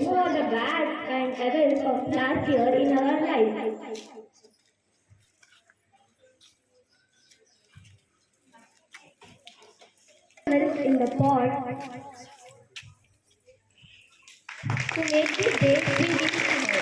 remove the bad and evils of last year in our life. In the pot to make the day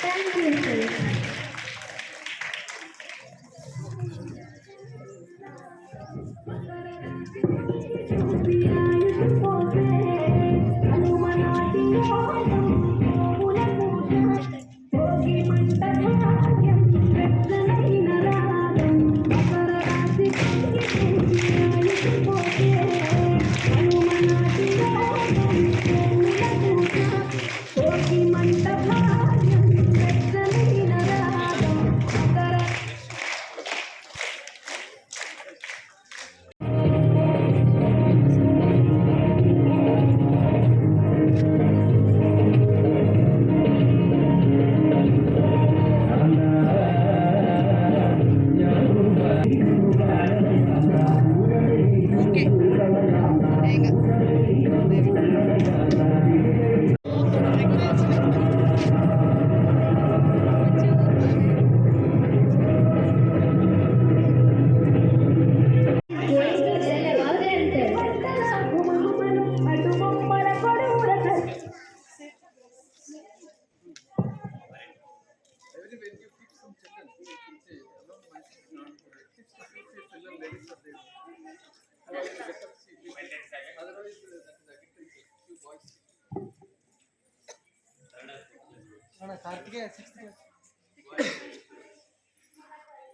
三十块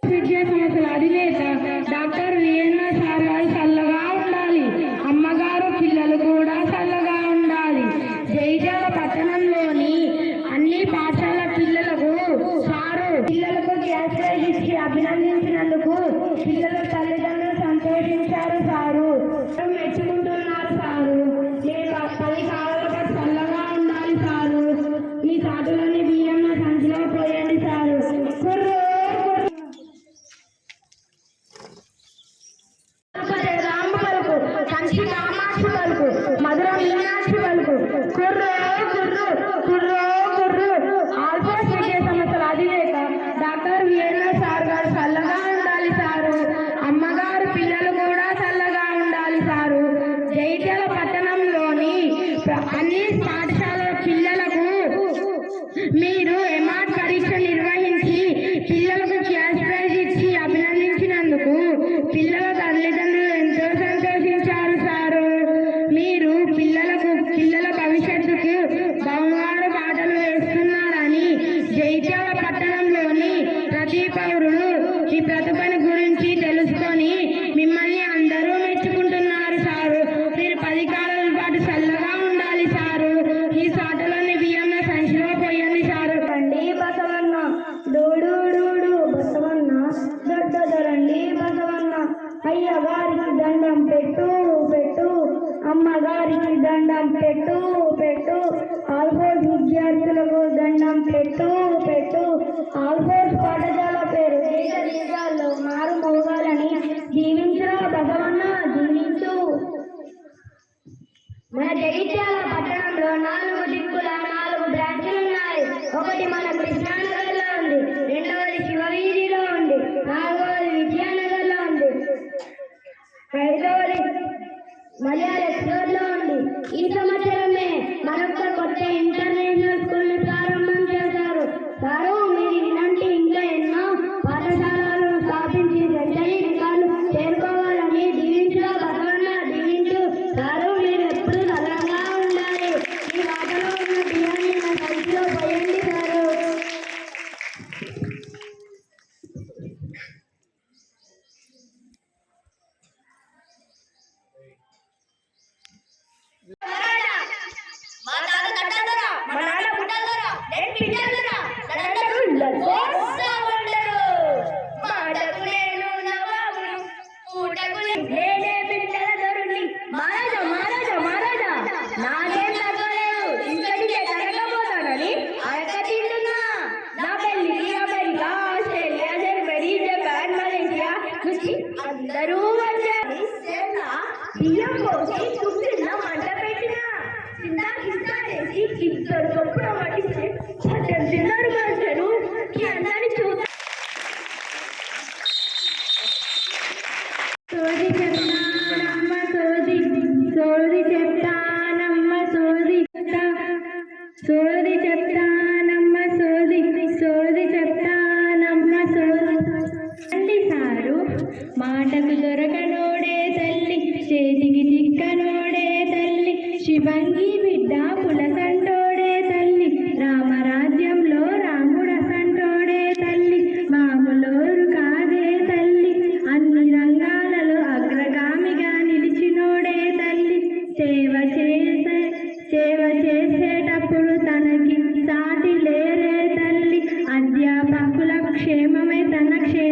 విద్యాసంస్థల అధినేత doctor VNR Sarai సల్లగా దండం పెట్టు పెట్టు. అమ్మగారికి దండం పెట్టు పెట్టు. ఆల్బోర్డ్ విద్యార్థులకు దండం పెట్టు పెట్టు. ఆల్బోర్డ్ పాఠశాల పేరు దేశ దేశాల్లో మారు మోగాలని దీవించురా భగవన్న జీవించు. మన జగిత్యాల ക്ഷേമമേ തന്ന క్షేమ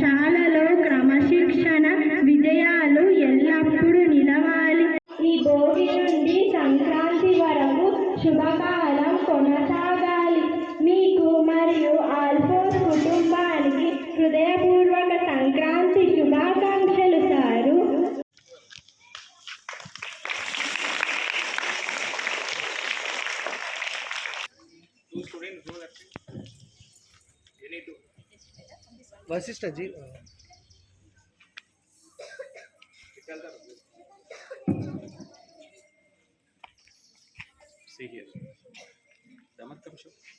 Masha ಎಷ್ಟು ಅಜ್ಜಿ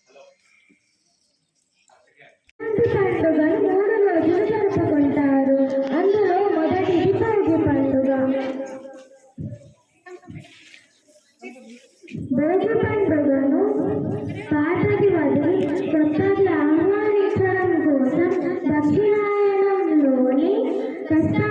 Hello. Cascada.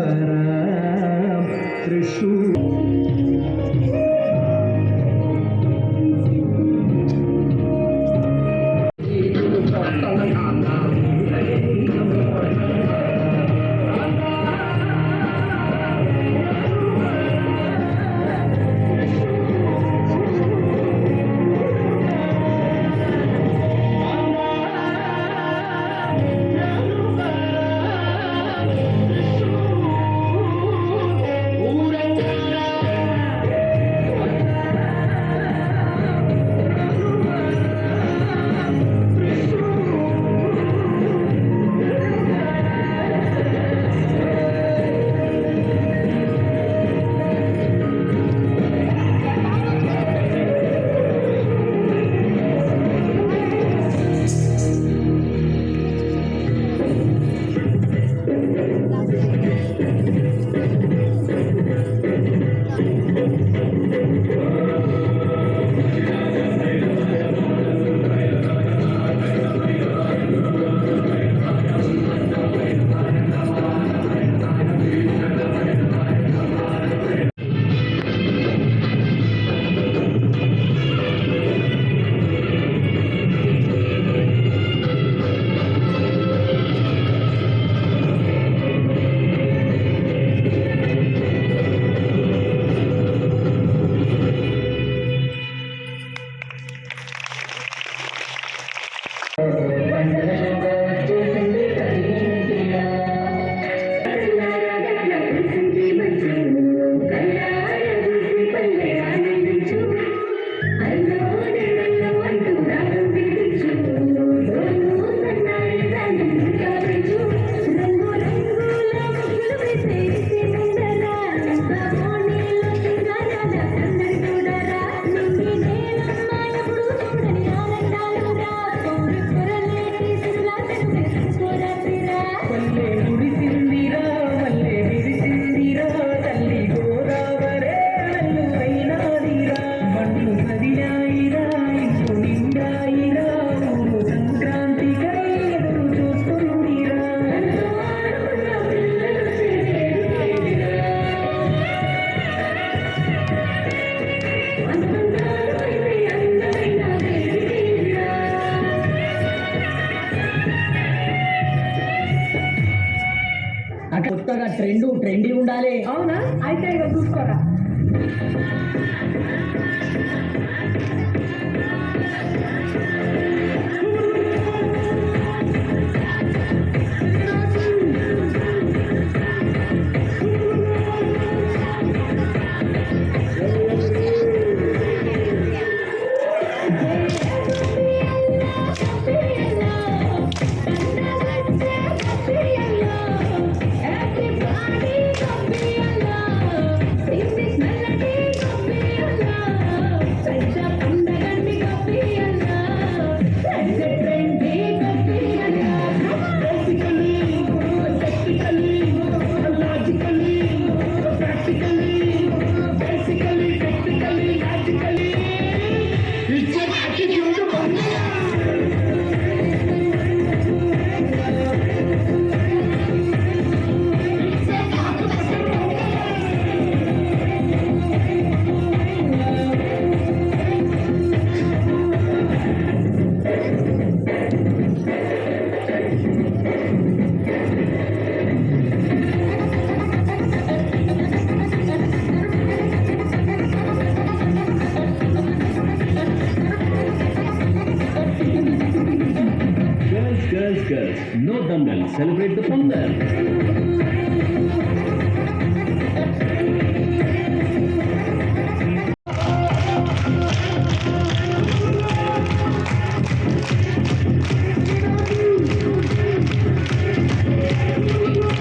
വരാം തൃശൂർ